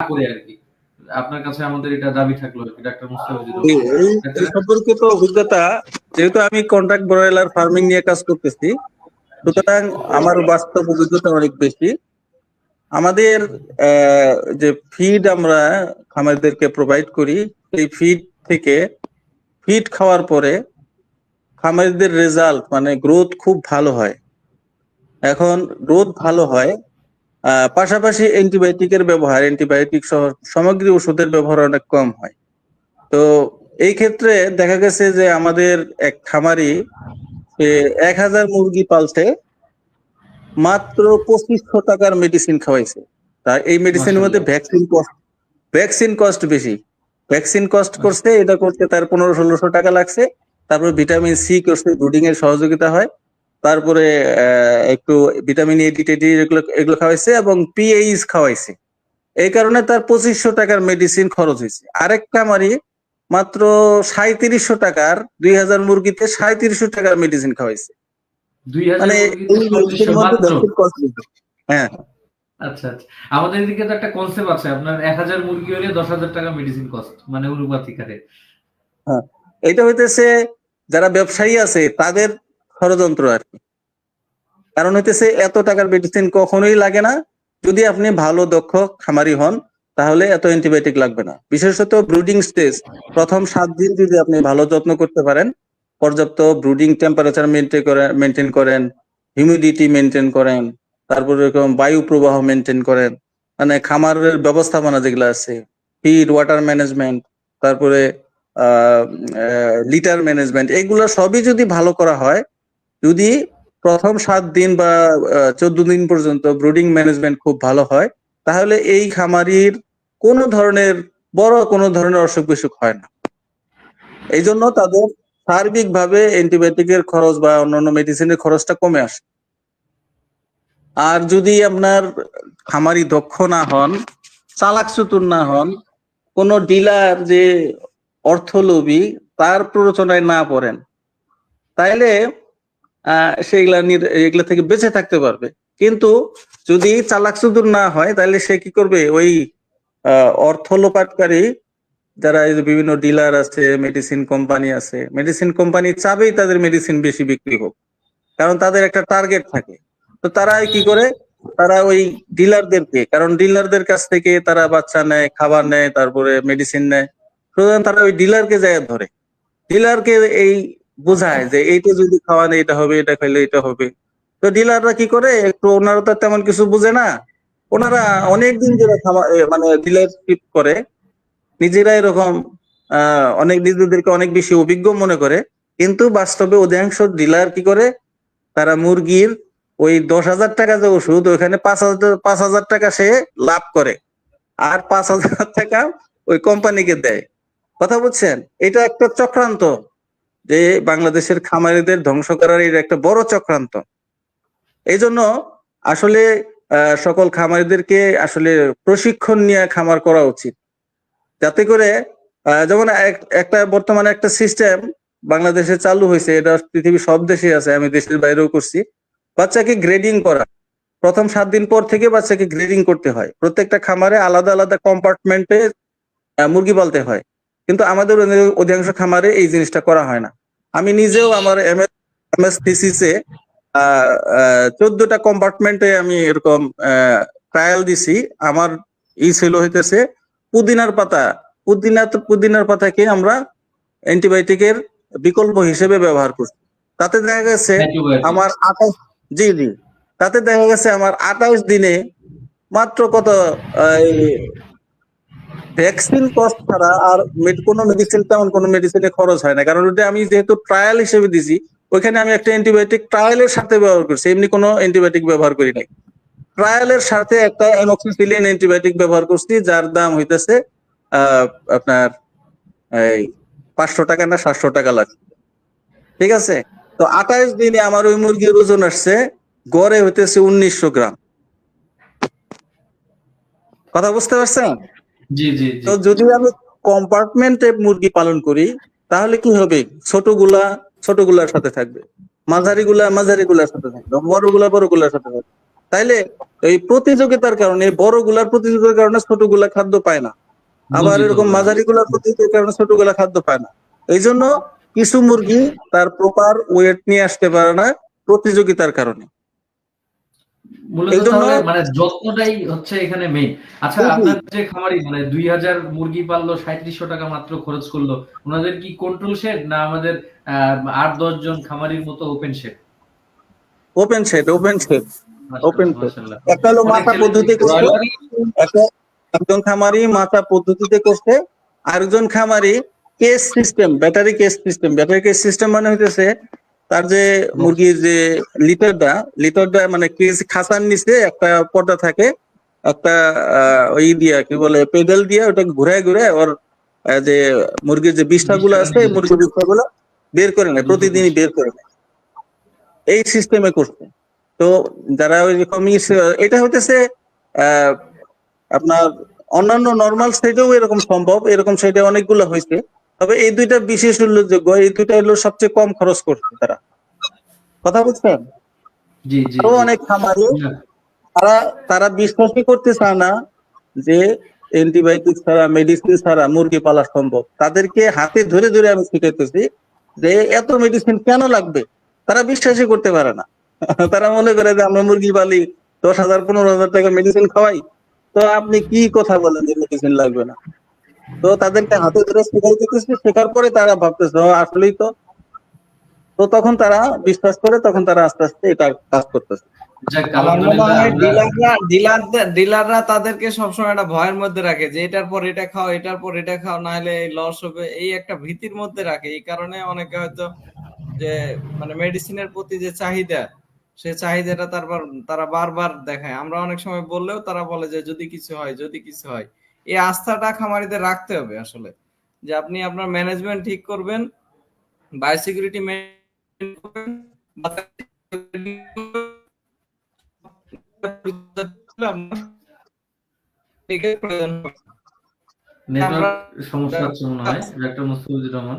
করে আর কি। আপনার কাছে আমাদের এটা দাবি থাকল ডাক্তার মুস্তাফিজুর এই সম্পর্কিত অভিজ্ঞতা, যেহেতু আমি কন্ট্রাক্ট ব্রয়লার ফার্মিং নিয়ে কাজ করতেছি, সুতরাং আমার বাস্তব অভিজ্ঞতা অনেক বেশি। আমাদের যে ফিড আমরা খামারদেরকে প্রোভাইড করি, সেই ফিড থেকে ফিড খাওয়ার পরে খামারিদের রেজাল্ট মানে গ্রোথ খুব ভালো হয়। এখন গ্রোথ ভালো হয় পাশাপাশি অ্যান্টিবায়োটিকের ব্যবহার অ্যান্টিবায়োটিক সহ সামগ্রী ওষুধের ব্যবহার অনেক কম হয়। তো এই ক্ষেত্রে দেখা গেছে যে আমাদের এক খামারি এক হাজার মুরগি পালছে মাত্র পঁচিশশো টাকার মেডিসিন খাওয়াইছে। তা এই মেডিসিনের মধ্যে ভ্যাকসিন কস্ট ভ্যাকসিন কস্ট বেশি। ভ্যাকসিন কস্ট করছে এটা করতে তার পনেরো ষোলোশো টাকা লাগছে। তারপর ভিটামিন সি করছে ব্রুডিং এর সহযোগিতা হয়। তারপরে একটু ভিটামিন এ ডিটেডি এগুলো এগুলো খাওয়াইছে এবং পিএইচ খাওয়াইছে। এই কারণে তার পঁচিশশো টাকার মেডিসিন খরচ হয়েছে। আরেক খামারি মাত্র সাঁত্রিশশো টাকার দুই হাজার মুরগিতে সাঁত্রিশশো টাকার মেডিসিন খাওয়াইছে। মানে। হ্যাঁ। আচ্ছা আচ্ছা। আমাদের এদিকে তো একটা কনসেপ্ট আছে আপনার এক হাজার মুরগি হলে দশ হাজার টাকা মেডিসিন কস্ট মানে অনুপাতিক হারে এটা হইতেছে যারা ব্যবসায়ী আছে তাদের ষড়যন্ত্র আর কি। কারণ হইতেছে এত টাকার মেডিসিন কখনোই লাগে না। যদি আপনি ভালো, দক্ষ, খামারি হন, তাহলে এত অ্যান্টিবায়োটিক লাগবে না। বিশেষত ব্রুডিং স্টেজ প্রথম সাত দিন যদি আপনি ভালো যত্ন করতে পারেন, পর্যাপ্ত ব্রুডিং টেম্পারেচার মেনটেন করেন মেনটেন করেন হিউমিডিটি মেনটেন করেন, তারপর এরকম বায়ু প্রবাহ মেনটেন করেন মানে খামারের ব্যবস্থাপনা যেগুলো আছে ফিড ওয়াটার ম্যানেজমেন্ট তারপরে লিটার ম্যানেজমেন্ট এগুলো সবই যদি ভালো করা হয় যদি প্রথম সাত দিন বা চোদ্দ দিন পর্যন্ত ব্রুডিং ম্যানেজমেন্ট খুব ভালো হয়, তাহলে এই খামারির কোনো ধরনের, বড় কোনো ধরনের অসুখ বিসুখ হয় না। এই জন্য তাদের সার্বিকভাবে অ্যান্টিবায়োটিকের খরচ বা অন্যান্য মেডিসিনের খরচটা কমে আসে। আর যদি আপনার খামারি দক্ষ না হন চালাক চতুর না হন, কোন ডিলার যে অর্থলোভী, তার প্ররোচনায় না পড়েন, তাইলে সেগুলা এগুলা থেকে বেঁচে থাকতে পারবে। কিন্তু যদি চালাক চতুর না হয়, তাহলে সে কি করবে? ওই অর্থ লোপাটকারী যারা বিভিন্ন ডিলার আছে, মেডিসিন কোম্পানি আছে, মেডিসিন কোম্পানি চাবেই তাদের মেডিসিন বেশি বিক্রি হোক। কারণ তাদের একটা টার্গেট থাকে। তো তারা কি করে? তারা ওই ডিলারদেরকে, কারণ ডিলারদের কাছ থেকে তারা বাচ্চা নেয়, খাবার নেয়, তারপরে মেডিসিন নেয়। তারা ওই ডিলারকে যায় ধরে। ডিলারকে এই বোঝায় যে এইটা যদি খাওয়ান এটা হবে, এটা খাইলে এটা হবে। তো ডিলাররা কি করে? একটু ওনারা তো তেমন কিছু বুঝে না। ওনারা অনেকদিন ধরে মানে ডিলারশিপ করে। নিজেরা এরকম অনেক নিজেদেরকে অনেক বেশি অভিজ্ঞ মনে করে। কিন্তু বাস্তবে অধিকাংশ ডিলার কি করে? তারা মুরগির ওই দশ হাজার টাকা যে ওষুধ, ওইখানে পাঁচ হাজার পাঁচ হাজার টাকা সে লাভ করে। আর পাঁচ হাজার টাকা ওই কোম্পানিকে দেয়। কথা বুঝছেন? এটা একটা চক্রান্ত। যে বাংলাদেশের খামারিদের ধ্বংস করার এটা একটা বড় চক্রান্ত। এই জন্য আসলে সকল খামারিদেরকে আসলে প্রশিক্ষণ নিয়ে খামার করা উচিত। যাতে করে যেমন এক- একটা বর্তমানে একটা সিস্টেম বাংলাদেশে চালু হয়েছে, এটা পৃথিবীর সব দেশে আছে, আমি দেশের বাইরেও করছি। বাচ্চাকে গ্রেডিং করা। প্রথম সাত দিন পর থেকে বাচ্চাকে গ্রেডিং করতে হয়। প্রত্যেকটা খামারে আলাদা আলাদা কম্পার্টমেন্টে মুরগি পালতে হয়। কিন্তু আমাদের অধিকাংশ খামারে এই জিনিসটা করা হয় না। আমি নিজেও আমার এম এস থিসিসে চোদ্দটা কম্পার্টমেন্টে আমি এরকম ট্রায়াল দিছি। আমার ই ছিল হইতেছে পুদিনার পাতা। পুদিনা পুদিনার পাতাকে আমরা অ্যান্টিবায়োটিকের বিকল্প হিসেবে ব্যবহার করছি। তাতে দেখা গেছে আমার আঠাশ জি জি। তাতে দেখা গেছে আমার আঠাশ দিনে মাত্র কত ভ্যাকসিন কস্ট ছাড়া আর কোনো মেডিসিন তেমন কোনো মেডিসিনে খরচ হয় না। কারণ ওটা আমি যেহেতু ট্রায়াল হিসেবে দিছি, ওইখানে আমি একটা অ্যান্টিবায়োটিক ট্রায়ালের সাথে ব্যবহার করছি, এমনি কোনো অ্যান্টিবায়োটিক ব্যবহার করি নাই। ট্রায়ালের সাথে একটা এনঅক্সিসিলিন অ্যান্টিবায়োটিক ব্যবহার করছি, যার দাম হইতেছে আপনার এই পাঁচশো টাকা না সাতশো টাকা লাগছে ঠিক আছে? তো আঠাইশ দিনে আমার ওই মুরগির ওজন আসছে, গড়ে হইতেছে উনিশশো গ্রাম। কথা বুঝতে পারছেন? তো যদি আমি কম্পার্টমেন্টে মুরগি পালন করি তাহলে কি হবে? ছোটগুলা ছোটগুলার সাথে থাকবে। মাঝারিগুলা মাঝারিগুলার সাথে থাকবে। বড়গুলা বড়গুলার সাথে থাকবে। তাইলে এই প্রতিযোগিতার কারণে বড়গুলার প্রতিযোগিতার কারণে ছোটগুলা খাদ্য পায় না। আবার এরকম। মাঝারিগুলার প্রতিযোগিতার কারণে ছোটগুলা খাদ্য পায় না। এই জন্য কিছু মুরগি তার প্রপার ওয়েট নিয়ে আসতে পারে না প্রতিযোগিতার কারণে। মূলত মানে যত্নটাই হচ্ছে এখানে মেইন আচ্ছা। আপনার যে খামারি মানে দুই হাজার মুরগি পাললো সাঁত্রিশশো টাকা মাত্র খরচ করল ওনাদের কি কন্ট্রোল শেড না আমাদের আট দশ জন খামারির মতো open shed open shed open shed. মাশাআল্লাহ। একটা হলো মাথা পদ্ধতি একজন খামারি মাথা পদ্ধতিতে করছে আরেকজন খামারি cage system battery cage system battery cage system মানে হইতেছে তার যে মুরগির যে লিটারটা লিটারটা মানে খাসার নিচে একটা পর্দা থাকে একটা ওই দিয়া কি বলে পেডেল দিয়ে ওটা ঘুরায় ঘুরায় ওর যে মুরগির যে বিষ্ঠা গুলো আছে মুরগির বিষ্ঠা গুলো বের করে নেয় প্রতিদিনই বের করে নেয়। এই সিস্টেমে করছে। তো যারা ওই রকম এটা হইতেছে আপনার অন্যান্য নর্মাল সাইডেও এরকম সম্ভব এরকম সাইডে অনেকগুলো হয়েছে তবে এই দুইটা বিশেষ উল্লেখযোগ্য এই দুইটা হলো সবচেয়ে কম খরচ করছে তারা। কথা বুঝছেন? আরও অনেক খামারি তারা তারা বিশ্বাসই করতে চায় না যে অ্যান্টিবায়োটিক ছাড়া মেডিসিন ছাড়া মুরগি পালা সম্ভব। তাদেরকে হাতে ধরে ধরে আমি শিখাইতেছি যে এত মেডিসিন কেন লাগবে? তারা বিশ্বাসই করতে পারে না। তারা মনে করে যে আমরা মুরগি পালি দশ হাজার পনেরো হাজার টাকা মেডিসিন খাওয়াই। তো আপনি কি কথা বলেন যে মেডিসিন লাগবে না? তো তাদেরকে হাতে ধরে শেখাই দিতেছি শেখার পরে তারা ভাবতেছে আসলেই তো। তো তখন তারা বিশ্বাস করে তখন তারা আস্তে আস্তে এটা কাজ করতেছে। ডিলাররা ডিলাররা তাদেরকে সবসময় একটা ভয়ের মধ্যে রাখে যে এটার পর এটা খাও এটার পর এটা খাও না হলে লস হবে। এই একটা ভীতির মধ্যে রাখে। এই কারণে অনেকে হয়তো যে মানে মেডিসিনের প্রতি যে চাহিদা সে চাহিদাটা তারপর তারা বারবার দেখায়। আমরা অনেক সময় বললেও তারা বলে যে যদি কিছু হয় যদি কিছু হয়। এই আস্থাটা খামারিতে রাখতে হবে আসলে। যে আপনি আপনার ম্যানেজমেন্ট ঠিক করবেন বায়োসিকিউরিটি সমস্যা হচ্ছে মনে হয় ডাক্তার মুস্তাফিজুর রহমান